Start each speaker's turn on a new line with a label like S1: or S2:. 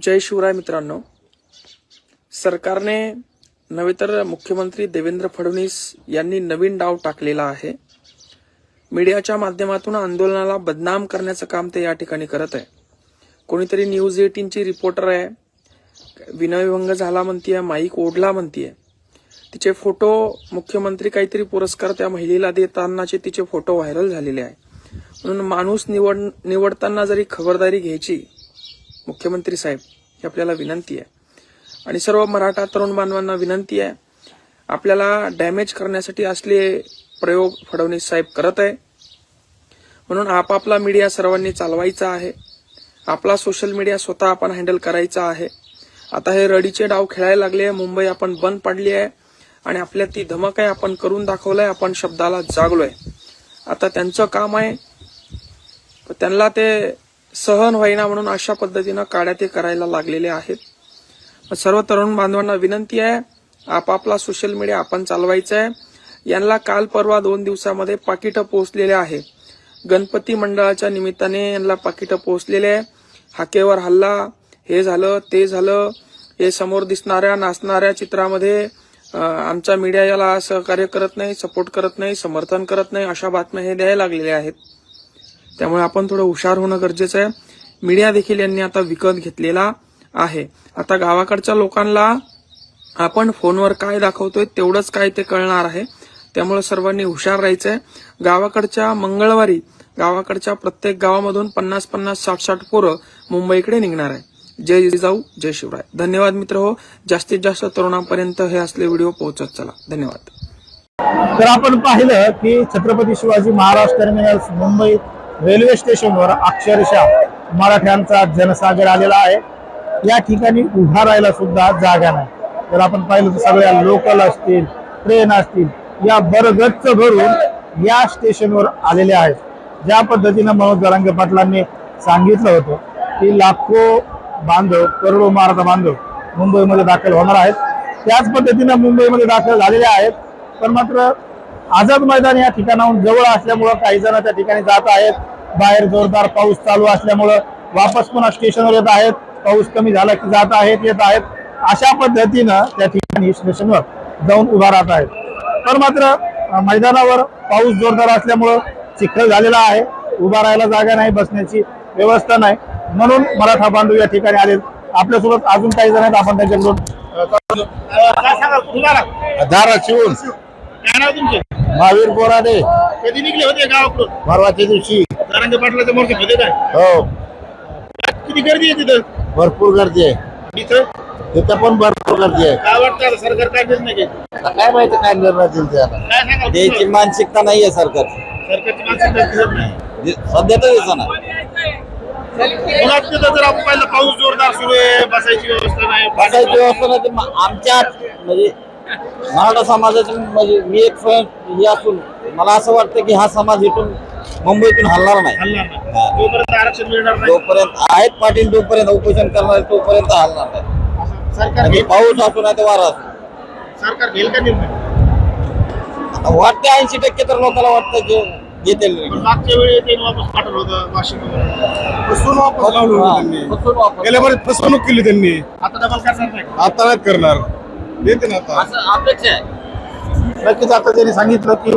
S1: जय शिवराय मित्रांनो. सरकारने नव्हे तर मुख्यमंत्री देवेंद्र फडणवीस यांनी नवीन डाव टाकलेला आहे. मीडियाच्या माध्यमातून आंदोलनाला बदनाम करण्याचं काम ते या ठिकाणी करत आहे. कोणीतरी न्यूज एटीनची रिपोर्टर आहे. विनयभंग झाला म्हणतीये माईक ओढला म्हणतीये. तिचे फोटो मुख्यमंत्री काहीतरी पुरस्कार त्या महिलेला देतानाचे तिचे फोटो व्हायरल झालेले आहे. म्हणून माणूस निवड निवडताना जरी खबरदारी घ्यायची मुख्यमंत्री साहेब ही आपल्याला विनंती आहे. आणि सर्व मराठा तरुण बांधवांना विनंती आहे आपल्याला डॅमेज करण्यासाठी असले प्रयोग फडणवीस साहेब करत आहे. म्हणून आपापला मीडिया सर्वांनी चालवायचा आहे. आपला सोशल मीडिया स्वतः आपण हँडल करायचा आहे. आता हे रडीचे डाव खेळायला लागले मुंबई आपण बंद पाडली आहे. आणि आपल्या ती धमक आहे आपण करून दाखवलंय आपण शब्दाला जागलोय. आता त्यांचं काम आहे तर त्यांना ते सहन होईना म्हणून अशा पद्धतीनं काड्या ते करायला लागलेले आहेत. सर्व तरुण बांधवांना विनंती आहे आपापला सोशल मीडिया आपण चालवायचा आहे. यांना काल परवा दोन दिवसामध्ये पाकिटं पोहोचलेले आहे. गणपती मंडळाच्या निमित्ताने यांना पाकिटं पोहोचलेले आहे. हाकेवर हल्ला हे झालं ते झालं हे समोर दिसणाऱ्या नाचणाऱ्या चित्रामध्ये आमचा मीडिया याला सहकार्य करत नाही सपोर्ट करत नाही समर्थन करत नाही अशा बातम्या हे द्यायला लागलेल्या आहेत. त्यामुळे आपण थोडं हुशार होणं गरजेचं आहे. मीडिया देखील यांनी आता विकत घेतलेला आहे. आता गावाकडच्या लोकांना आपण फोनवर काय दाखवतोय तेवढंच काय ते कळणार आहे. त्यामुळे सर्वांनी हुशार राहायचंय. गावाकडच्या मंगळवारी गावाकडच्या प्रत्येक गावामधून पन्नास पन्नास साठ साठ पोरं मुंबईकडे निघणार आहे. जय जिजाऊ जय शिवराय. धन्यवाद मित्र हो. जास्तीत जास्त तरुणांपर्यंत हे असले व्हिडिओ पोहोचत चला. धन्यवाद.
S2: तर आपण पाहिलं की छत्रपती शिवाजी महाराज टर्मिनल्स मुंबई रेल्वे स्टेशनवर अक्षरशः मराठ्यांचा जनसागर आलेला आहे. या ठिकाणी उभा राहायला सुद्धा जागा नाही. तर आपण पाहिलं तर सगळ्या लोकल असतील ट्रेन असतील या बरगच्च भरून या स्टेशनवर आलेल्या आहेत. ज्या पद्धतीनं मनोज जरांगे पाटलांनी सांगितलं होतं की लाखो बांधव करोडो मराठा बांधव मुंबईमध्ये दाखल होणार आहेत. त्याच पद्धतीनं मुंबईमध्ये दाखल झालेले आहेत. पण मात्र आझाद मैदान या ठिकाणाहून जवळ असल्यामुळं काही जण त्या ठिकाणी जात आहेत. बाहेर जोरदार पाऊस चालू असल्यामुळं वापस पुन्हा स्टेशनवर येत आहेत. पाऊस कमी झाला की जात आहेत येत आहेत. अशा पद्धतीनं त्या ठिकाणी स्टेशनवर जाऊन उभा राहत आहेत. पण मात्र मैदानावर पाऊस जोरदार असल्यामुळं चिखल झालेला आहे. उभा राहायला जागा नाही बसण्याची व्यवस्था नाही. म्हणून मराठा बांधव या ठिकाणी आले. आपल्यासोबत अजून काही जण आहेत आपण त्यांच्याकडून?
S3: धाराशिवून
S2: काय नाव तुमचे?
S3: महावीर बोराडे
S2: कधी निघले होते गावाकडून?
S3: परवाच्या दिवशी.
S2: नारंग पाटलाच्या मूर्ती मध्ये काय?
S3: हो.
S2: किती गर्दी आहे तिथं?
S3: भरपूर गर्दी आहे.
S2: इथं?
S3: तिथं पण भरपूर गर्दी आहे.
S2: काय वाटतं आता सरकार काय निर्णय
S3: आता काय माहिती काय निर्णय दिला त्याला
S2: काय सांगाल
S4: द्यायची
S2: तुम्हाला?
S4: मानसिकता नाहीये सरकार.
S2: सरकारची माणसं दिसत नाही.
S4: सध्या तर दिसना
S2: पुन्हा तिथं जर आपण पाहिलं पाऊस जोरदार सुरू आहे बसायची व्यवस्था नाही.
S4: बसायची व्यवस्था नाही आमच्या म्हणजे मराठा समाजाचे म्हणजे मी एक स्वयं हे असून मला असं वाटतं की हा समाज इथून मुंबईतून हलणार नाही.
S2: हलणार नाही. जोपर्यंत आरक्षण मिळणार नाही.
S4: जोपर्यंत आहेत पाटील जोपर्यंत उपोषण करणार आहे, तोपर्यंत हलणार नाही.
S2: सरकार घेईल.
S4: पाऊस असू नाही तर वारा असू.
S2: सरकार घेईल का निर्णय?
S4: आता वाटते ऐंशी टक्के तर लोकांना वाटतं की घेतील.
S2: पण मागच्या वेळी ते वापस पाठवलं होतं वाशिम
S3: फसवून वापस लावलं होतं त्यांनी.
S4: फसवून वापर-
S3: गेल्या वर्षी फसवणूक केली त्यांनी.
S2: आता डबल करणार नाही.
S3: आता नाही करणार. देते ना आता.
S4: असं अपेक्षा आहे.
S2: नक्कीच आता त्यांनी सांगितलं की